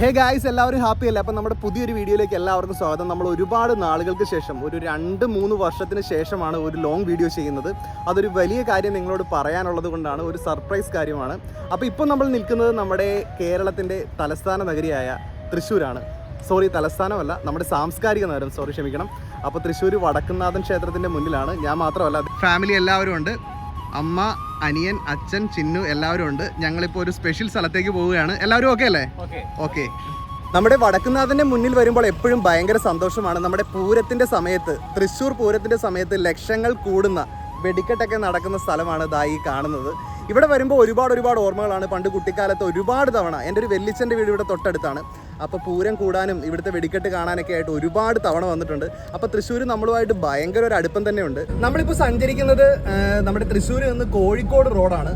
Hey guys എല്ലാവരും happy അല്ലേ? അപ്പം നമ്മുടെ പുതിയൊരു വീഡിയോയിലേക്ക് എല്ലാവർക്കും സ്വാഗതം. നമ്മൾ ഒരുപാട് നാളുകൾക്ക് ശേഷം ഒരു രണ്ട് മൂന്ന് വർഷത്തിന് ശേഷമാണ് ഒരു ലോങ് വീഡിയോ ചെയ്യുന്നത്. അതൊരു വലിയ കാര്യം നിങ്ങളോട് പറയാനുള്ളത് കൊണ്ടാണ് ഒരു സർപ്രൈസ് കാര്യമാണ്. അപ്പോൾ ഇപ്പോൾ നമ്മൾ നിൽക്കുന്നത് നമ്മുടെ കേരളത്തിന്റെ തലസ്ഥാന നഗരിയായ തൃശ്ശൂരാണ്. സോറി തലസ്ഥാനമല്ല നമ്മുടെ സാംസ്കാരിക നഗരം. സോറി ക്ഷമിക്കണം. അപ്പോൾ തൃശ്ശൂർ വടക്കുന്നാഥൻ ക്ഷേത്രത്തിന്റെ മുന്നിലാണ്. ഞാൻ മാത്രമല്ല ഫാമിലി എല്ലാവരും ഉണ്ട്. അമ്മ അനിയൻ അച്ഛൻ ചിന്നു എല്ലാവരും ഉണ്ട്. ഞങ്ങളിപ്പോൾ ഒരു സ്പെഷ്യൽ സ്ഥലത്തേക്ക് പോവുകയാണ്. എല്ലാവരും ഓക്കെ അല്ലേ? ഓക്കെ നമ്മുടെ വടക്കുന്നാഥന്റെ മുന്നിൽ വരുമ്പോൾ എപ്പോഴും ഭയങ്കര സന്തോഷമാണ്. നമ്മുടെ പൂരത്തിന്റെ സമയത്ത് തൃശ്ശൂർ പൂരത്തിന്റെ സമയത്ത് ലക്ഷങ്ങൾ കൂടുന്ന വെടിക്കെട്ടൊക്കെ നടക്കുന്ന സ്ഥലമാണ് ഈ കാണുന്നത്. ഇവിടെ വരുമ്പോൾ ഒരുപാട് ഒരുപാട് ഓർമ്മകളാണ്. പണ്ട് കുട്ടിക്കാലത്ത് ഒരുപാട് തവണ എന്റെ ഒരു വെല്ലിച്ചന്റെ വീട് ഇവിടെ തൊട്ടടുത്താണ്. അപ്പോൾ പൂരം കൂടാനും ഇവിടുത്തെ വെടിക്കെട്ട് കാണാനൊക്കെ ആയിട്ട് ഒരുപാട് തവണ വന്നിട്ടുണ്ട്. അപ്പോൾ തൃശ്ശൂർ നമ്മളുമായിട്ട് ഭയങ്കര ഒരു അടുപ്പം തന്നെയുണ്ട്. നമ്മളിപ്പോൾ സഞ്ചരിക്കുന്നത് നമ്മുടെ തൃശ്ശൂർ നിന്ന് കോഴിക്കോട് റോഡാണ്.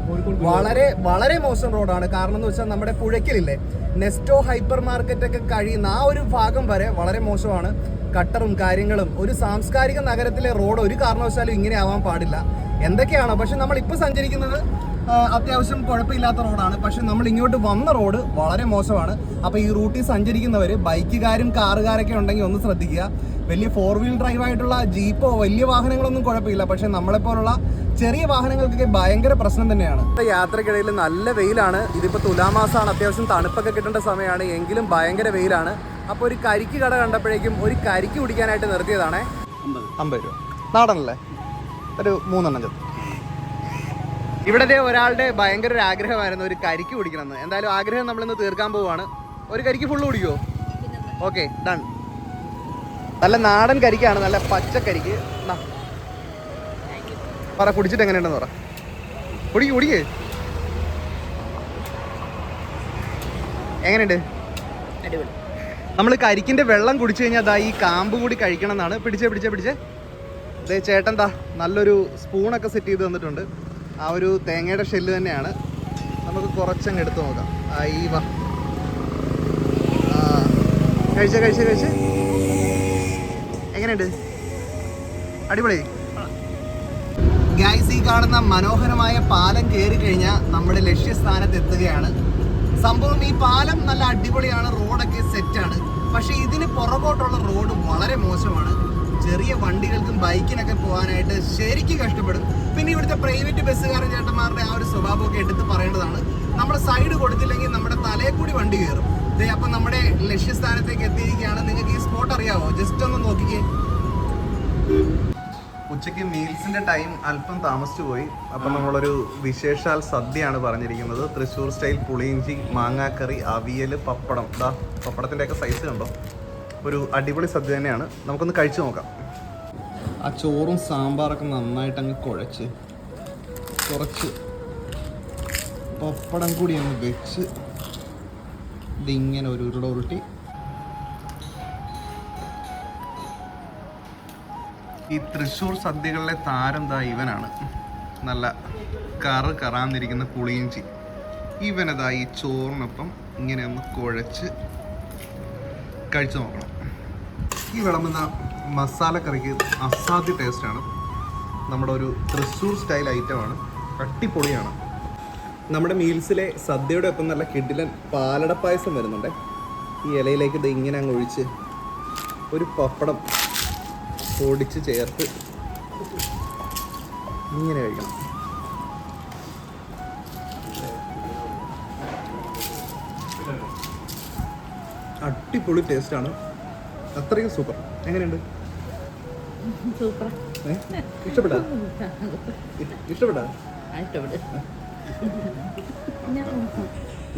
വളരെ വളരെ മോശം റോഡാണ്. കാരണം എന്ന് വെച്ചാൽ നമ്മുടെ പുഴയ്ക്കലില്ലേ നെസ്റ്റോ ഹൈപ്പർ മാർക്കറ്റ് ഒക്കെ കഴിയുന്ന ആ ഒരു ഭാഗം വരെ വളരെ മോശമാണ്. കട്ടറും കാര്യങ്ങളും ഒരു സാംസ്കാരിക നഗരത്തിലെ റോഡ് ഒരു കാരണവശാലും ഇങ്ങനെ ആവാൻ പാടില്ല. എന്തൊക്കെയാണോ? പക്ഷെ നമ്മൾ ഇപ്പോൾ സഞ്ചരിക്കുന്നത് അത്യാവശ്യം കുഴപ്പമില്ലാത്ത റോഡാണ്. പക്ഷെ നമ്മൾ ഇങ്ങോട്ട് വന്ന റോഡ് വളരെ മോശമാണ്. അപ്പോൾ ഈ റൂട്ടിൽ സഞ്ചരിക്കുന്നവർ ബൈക്കുകാരും കാറുകാരൊക്കെ ഉണ്ടെങ്കിൽ ഒന്ന് ശ്രദ്ധിക്കുക. വലിയ ഫോർ വീൽ ഡ്രൈവ് ആയിട്ടുള്ള ജീപ്പോ വലിയ വാഹനങ്ങളൊന്നും കുഴപ്പമില്ല. പക്ഷെ നമ്മളെപ്പോലുള്ള ചെറിയ വാഹനങ്ങൾക്കൊക്കെ ഭയങ്കര പ്രശ്നം തന്നെയാണ്. യാത്രക്കിടയിൽ നല്ല വെയിലാണ്. ഇതിപ്പോൾ തുലാമാസമാണ്. അത്യാവശ്യം തണുപ്പൊക്കെ കിട്ടേണ്ട സമയമാണ്. എങ്കിലും ഭയങ്കര വെയിലാണ്. അപ്പോൾ ഒരു കരിക്ക് കട കണ്ടപ്പോഴേക്കും ഒരു കരിക്ക് കുടിക്കാനായിട്ട് നിർത്തിയതാണേ. അമ്പത് രൂപ. നാടനല്ലേ? ഒരു മൂന്നെണ്ണം ചെറുപ്പം ഇവിടത്തെ ഒരാളുടെ ഭയങ്കര ഒരു ആഗ്രഹമായിരുന്നു ഒരു കരിക്ക് കുടിക്കണം എന്ന് എന്തായാലും ആഗ്രഹം നമ്മളിന്ന് തീർക്കാൻ പോവാണ് ഒരു കരിക്ക് ഫുള്ള് കുടിക്കുമോ ഓക്കെ ഡൺ നല്ല നാടൻ കരിക്കാണ് നല്ല പച്ചക്കരിക്ക്. പറ കുടിച്ചിട്ട് എങ്ങനെയുണ്ടെന്ന് പറ. കുടിക്ക് കുടിക്ക്. എങ്ങനെയുണ്ട്? നമ്മൾ കരിക്കിന്റെ വെള്ളം കുടിച്ചു കഴിഞ്ഞാൽ അതാ ഈ കാമ്പ് കൂടി കഴിക്കണം എന്നാണ്. പിടിച്ചേ പിടിച്ചേ പിടിച്ചേ. ചേട്ടൻ ദാ നല്ലൊരു സ്പൂണൊക്കെ സെറ്റ് ചെയ്ത് തന്നിട്ടുണ്ട്. ആ ഒരു തേങ്ങയുടെ ഷെല്ല് തന്നെയാണ്. നമുക്ക് കുറച്ചങ്ങ് എടുത്ത് നോക്കാം. ഈ വാ. കഴിച്ച കഴിച്ച കഴിച്ച്? എങ്ങനെയുണ്ട്? അടിപൊളി. ഗൈസ് ഈ കാണുന്ന മനോഹരമായ പാലം കയറി കഴിഞ്ഞാൽ നമ്മുടെ ലക്ഷ്യസ്ഥാനത്ത് എത്തുകയാണ്. സംഭവം ഈ പാലം നല്ല അടിപൊളിയാണ് റോഡൊക്കെ സെറ്റാണ് പക്ഷേ ഇതിന് പുറകോട്ടുള്ള റോഡ് വളരെ മോശമാണ്. ചെറിയ വണ്ടികൾക്കും ബൈക്കിനൊക്കെ പോകാനായിട്ട് ശരിക്കും കഷ്ടപ്പെടും. പിന്നെ ഇവിടുത്തെ പ്രൈവറ്റ് ബസ്സുകാരൻ ചേട്ടന്മാരുടെ ആ ഒരു സ്വഭാവമൊക്കെ എടുത്ത് പറയേണ്ടതാണ്. നമ്മൾ സൈഡ് കൊടുത്തില്ലെങ്കിൽ നമ്മുടെ തലയിൽ കൂടി വണ്ടി കയറും. ദേ അപ്പം നമ്മുടെ ലക്ഷ്യസ്ഥാനത്തേക്ക് എത്തിയിരിക്കുകയാണ്. നിങ്ങൾക്ക് ഈ സ്പോട്ട് അറിയാവോ? ജസ്റ്റ് ഒന്ന് നോക്കിക്കേ. ഉച്ചയ്ക്ക് മീൽസിന്റെ ടൈം അല്പം താമസിച്ചു പോയി. അപ്പം നമ്മളൊരു വിശേഷാൽ സദ്യയാണ് പറഞ്ഞിരിക്കുന്നത്. തൃശ്ശൂർ സ്റ്റൈൽ പുളിയിഞ്ചി മാങ്ങാക്കറി അവിയൽ പപ്പടം. ഇതാ പപ്പടത്തിന്റെയൊക്കെ സൈസ് കണ്ടോ? ഒരു അടിപൊളി സദ്യ തന്നെയാണ്. നമുക്കൊന്ന് കഴിച്ചു നോക്കാം. ആ ചോറും സാമ്പാറൊക്കെ നന്നായിട്ട് അങ്ങ് കുഴച്ച് കുറച്ച് പപ്പടം കൂടി ഒന്ന് വെച്ച് ഇതിങ്ങനെ ഒരു ഉരുള ഉരുട്ടി. ഈ തൃശ്ശൂർ സദ്യകളിലെ താരം ദാ ഇവനാണ്. നല്ല കറ് കറാന്നിരിക്കുന്ന പുളിയിഞ്ചി. ഇവനതാ ഈ ചോറിനൊപ്പം ഇങ്ങനെ ഒന്ന് കുഴച്ച് കഴിച്ചു നോക്കണം. ഈ വിളമ്പുന്ന മസാല കറിക്ക് അസാധ്യ ടേസ്റ്റാണ് നമ്മുടെ ഒരു തൃശ്ശൂർ സ്റ്റൈൽ ഐറ്റമാണ് കട്ടിപ്പൊടിയാണ് നമ്മുടെ മീൽസിലെ സദ്യയുടെ ഒപ്പം നല്ല കിഡിലൻ പാലട പായസം വരുന്നുണ്ട്. ഈ ഇലയിലേക്ക് ഇത് ഇങ്ങനെ അങ്ങ് ഒഴിച്ച് ഒരു പപ്പടം പൊടിച്ച് ചേർത്ത് ഇങ്ങനെ കഴിക്കണം. അടിപൊളി ടേസ്റ്റാണ് അത്രയും സൂപ്പർ എങ്ങനെയുണ്ട്? സൂപ്പർ. ഏ? ഇഷ്ടപ്പെട്ടാ? ഇഷ്ടപ്പെട്ടാ?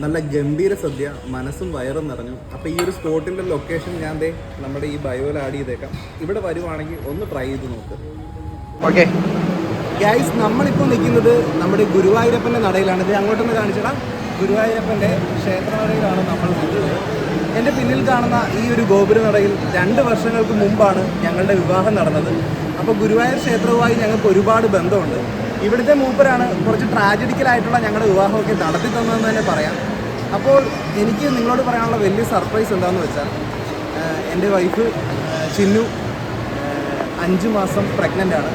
നല്ല ഗംഭീര സദ്യ മനസ്സും വയറും നിറഞ്ഞു. അപ്പോൾ ഈ ഒരു സ്പോട്ടിന്റെ ലൊക്കേഷൻ ഞാൻ ദേ നമ്മുടെ ഈ ബയോയിൽ ആഡ് ചെയ്തേക്കാം. ഇവിടെ വരുവാണെങ്കിൽ ഒന്ന് ട്രൈ ചെയ്ത് നോക്ക്. ഓക്കെ ഗൈസ് നമ്മളിപ്പോൾ നിൽക്കുന്നത് നമ്മുടെ ഗുരുവായൂരപ്പന്റെ നടയിലാണ്. ഇത് അങ്ങോട്ടൊന്ന് കാണിച്ചിടാം. ഗുരുവായൂരപ്പന്റെ ക്ഷേത്രനടയിലാണ് നമ്മൾ നിൽക്കുന്നത്. എന്റെ പിന്നിൽ കാണുന്ന ഈ ഒരു ഗോപുര നടയിൽ രണ്ട് വർഷങ്ങൾക്ക് മുമ്പാണ് ഞങ്ങളുടെ വിവാഹം നടന്നത്. അപ്പോൾ ഗുരുവായൂർ ക്ഷേത്രവുമായി ഞങ്ങൾക്ക് ഒരുപാട് ബന്ധമുണ്ട്. ഇവിടുത്തെ മൂപ്പരാണ് കുറച്ച് ട്രാജഡിക്കലായിട്ടുള്ള ഞങ്ങളുടെ വിവാഹമൊക്കെ നടത്തി തന്നതെന്ന് തന്നെ പറയാം. അപ്പോൾ എനിക്ക് നിങ്ങളോട് പറയാനുള്ള വലിയ സർപ്രൈസ് എന്താണെന്ന് വെച്ചാൽ എന്റെ വൈഫ് ചിന്നു അഞ്ച് മാസം പ്രഗ്നന്റ് ആണ്.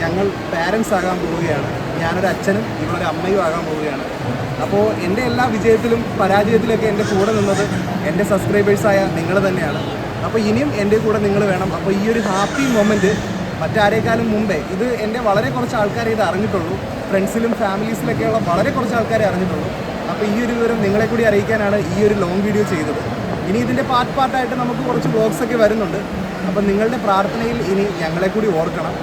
ഞങ്ങൾ പാരൻസ് ആകാൻ പോവുകയാണ്. ഞാനൊരു അച്ഛനും ഇവളൊരു അമ്മയും ആകാൻ പോവുകയാണ്. അപ്പോൾ എന്റെ എല്ലാ വിജയത്തിലും പരാജയത്തിലൊക്കെ എന്റെ കൂടെ നിന്നത് എന്റെ സബ്സ്ക്രൈബേഴ്സായ നിങ്ങൾ തന്നെയാണ്. അപ്പോൾ ഇനിയും എന്റെ കൂടെ നിങ്ങൾ വേണം. അപ്പോൾ ഈ ഒരു ഹാപ്പി മൊമെന്റ് മറ്റാരേക്കാളും മുമ്പേ ഇത് എന്റെ വളരെ കുറച്ച് ആൾക്കാരെ ഇത് അറിഞ്ഞിട്ടുള്ളൂ. ഫ്രണ്ട്സിലും ഫാമിലീസിലൊക്കെയുള്ള വളരെ കുറച്ച് ആൾക്കാരെ അറിഞ്ഞിട്ടുള്ളൂ. അപ്പോൾ ഈ ഒരു വിവരം നിങ്ങളെ കൂടി അറിയിക്കാനാണ് ഈ ഒരു ലോങ് വീഡിയോ ചെയ്തത്. ഇനി ഇതിന്റെ പാർട്ട് പാർട്ടായിട്ട് നമുക്ക് കുറച്ച് വ്ളോഗ്സ് ഒക്കെ വരുന്നുണ്ട്. അപ്പം നിങ്ങളുടെ പ്രാർത്ഥനയിൽ ഇനി ഞങ്ങളെ കൂടി ഓർക്കണം.